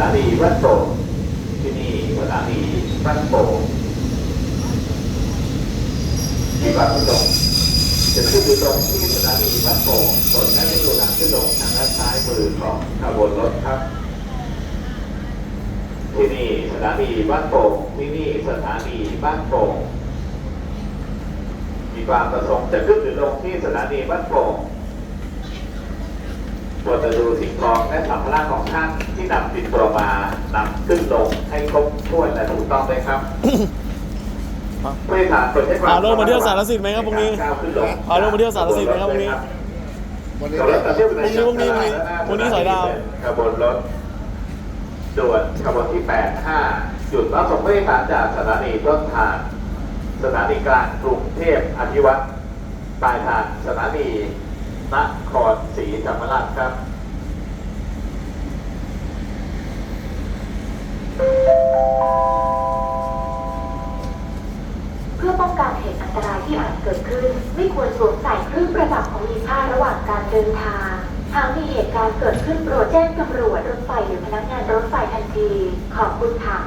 ถานีวัดโปงที่นี่สถานีวัดโปงที่วาดพุทธงจะขึ้นอยู่ตรงที่สถานีวัดโปงส่วนนั้นจะอยู่หลังขึ้ลงทางด้านซ้ายมือของขบวนรถครับ ที่นี่สถานีวัดโป่งที่นี่สถานีบ้านโป่งมีความประสงค์จะขึ้นหรือลงที่สถานีวัดโป่ง ตรวจดูสิ่งของและสัมภาระของท่านที่นำติดตัวมานำขึ้นลงให้ครบถ้วนและถูกต้องไหมครับผู้โดยสารควรใช้ความพาลูกมาเที่ยวสารสินไหมครับพรุ่งนี้ก้าวขึ้นลงพาลูกมาเที่ยวสารสินไหมครับพรุ่งนี้วันนี้สำหรับการเที่ยวพรุ่งนี้พรุ่งนี้พรุ่งนี้สอยดาวขบวนรถด่วนขบวนที่ 85 จุดรับส่งผู้โดยสารจากสถานีต้นทาง สถานีกลางกรุงเทพอภิวัตรปลายทางสถานี นครศรีธรรมราชครับเพื่อป้องกันเหตุอันตรายที่อาจเกิดขึ้น ไม่ควรสวมใส่เครื่องประดับของมีค่าระหว่างการเดินทาง หากมีเหตุการณ์เกิดขึ้นโปรดแจ้งตำรวจรถไฟหรือพนักงานรถไฟทันที ขอบคุณค่ะ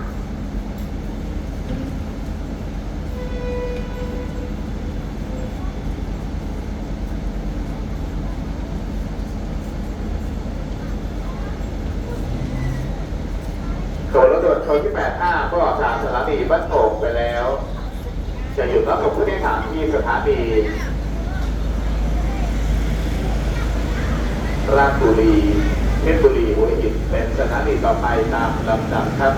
ขบวนรถด่วนชนที่ 85 ก็ออกจากสถานีบ้านโป่งไปแล้ว จะหยุดรับส่งผู้โดยสารที่สถานีราชบุรีเพชรบุรีหัวหินเป็นสถานีต่อไปตามลำดับครับ